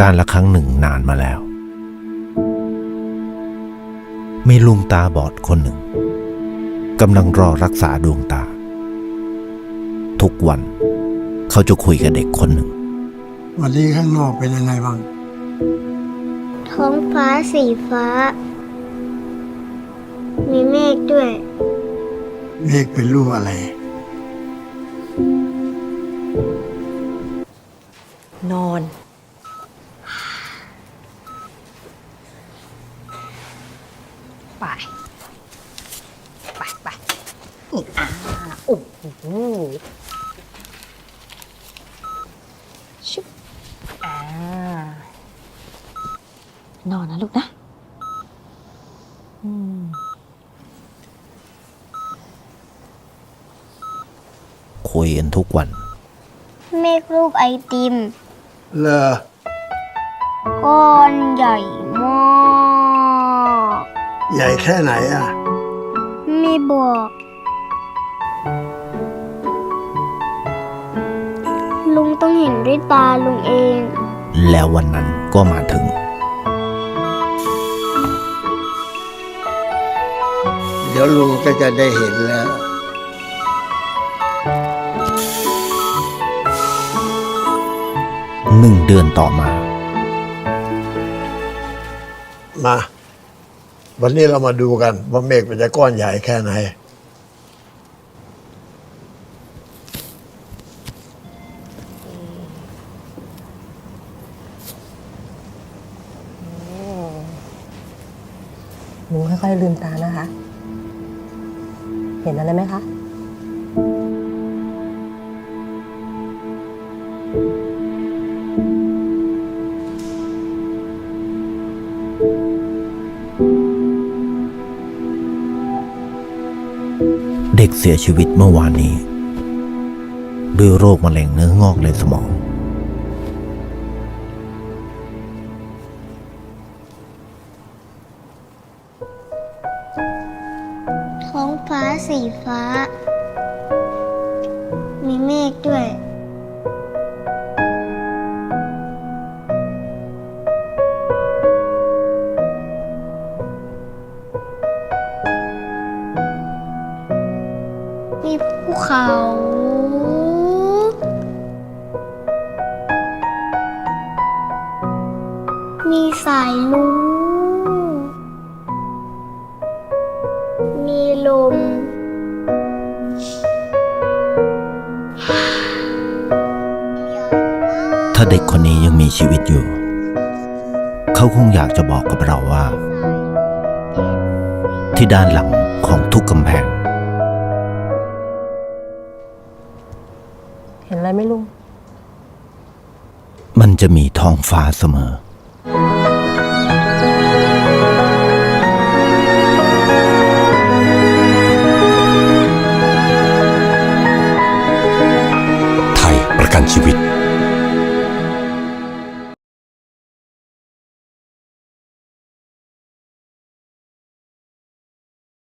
การละครั้งหนึ่งนานมาแล้ว มีลุงตาบอดคนหนึ่งกำลังรอรักษาดวงตา ทุกวันเขาจะคุยกับเด็กคนหนึ่ง วันนี้ข้างนอกเป็นยังไงบ้าง ท้องฟ้าสีฟ้า มีเมฆด้วย เมฆเป็นรูปอะไร นอน ไป ไปไปอ่าโอ้โหชุบอ่านอนนะลูกนะ อืม คุยกันทุกวัน เมฆรูปไอติม เลอก้อนใหญ่มาก ใหญ่แค่ไหนอะ ไม่บอก ลุงต้องเห็นด้วยตาลุงเอง แล้ววันนั้นก็มาถึง เดี๋ยวลุงก็จะได้เห็นแล้ว หนึ่งเดือนต่อมา มา วันนี้เรามาดูกันว่าเมฆมันจะก้อนใหญ่แค่ไหน หนูค่อยๆลืมตานะคะ เห็นอะไรไหมคะ เด็กเสียชีวิตเมื่อวานนี้ ด้วยโรคมะเร็งเนื้องอกในสมอง ท้องฟ้าสีฟ้า มีเมฆด้วย เขา มีสายลุงมีลม ถ้าเด็กคนนี้ยังมีชีวิตอยู่ เขาคงอยากจะบอกกับเราว่า ที่ด้านหลังของทุกกำแพง เห็นอะไรไม่รู้ มันจะมีท้องฟ้าเสมอ